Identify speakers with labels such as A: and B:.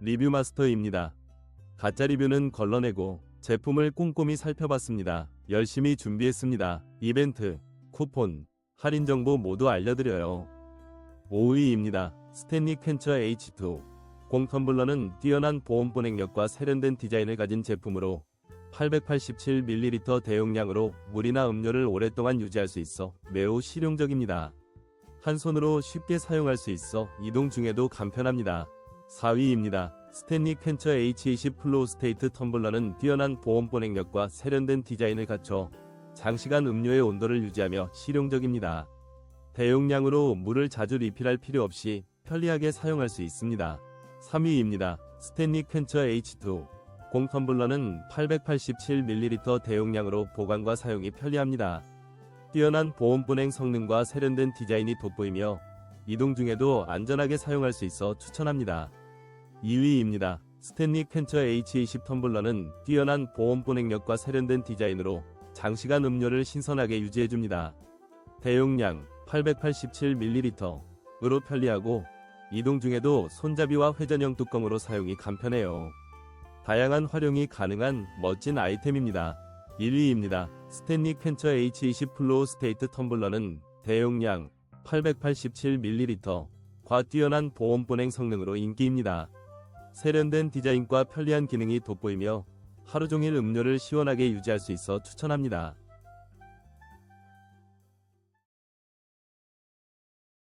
A: 리뷰 마스터입니다. 가짜 리뷰는 걸러내고 제품을 꼼꼼히 살펴봤습니다. 열심히 준비했습니다. 이벤트, 쿠폰, 할인 정보 모두 알려드려요. 5위입니다. 스탠리 캔처 H2 공 텀블러는 뛰어난 보온 보냉력과 세련된 디자인을 가진 제품으로 887ml 대용량으로 물이나 음료를 오랫동안 유지할 수 있어 매우 실용적입니다. 한 손으로 쉽게 사용할 수 있어 이동 중에도 간편합니다. 4위입니다. 스탠리 캔처 H20 플로우 스테이트 텀블러는 뛰어난 보온 보냉력과 세련된 디자인을 갖춰 장시간 음료의 온도를 유지하며 실용적입니다. 대용량으로 물을 자주 리필할 필요 없이 편리하게 사용할 수 있습니다. 3위입니다. 스탠리 캔처 H2 공 텀블러는 887ml 대용량으로 보관과 사용이 편리합니다. 뛰어난 보온 분행 성능과 세련된 디자인이 돋보이며 이동 중에도 안전하게 사용할 수 있어 추천합니다. 2위입니다. 스탠리 캔처 H20 텀블러는 뛰어난 보온 보냉력과 세련된 디자인으로 장시간 음료를 신선하게 유지해줍니다. 대용량 887ml으로 편리하고 이동 중에도 손잡이와 회전형 뚜껑으로 사용이 간편해요. 다양한 활용이 가능한 멋진 아이템입니다. 1위입니다. 스탠리 캔처 H20 플로우 스테이트 텀블러는 대용량 887ml과 뛰어난 보온 보냉 성능으로 인기입니다. 세련된 디자인과 편리한 기능이 돋보이며 하루 종일 음료를 시원하게 유지할 수 있어 추천합니다.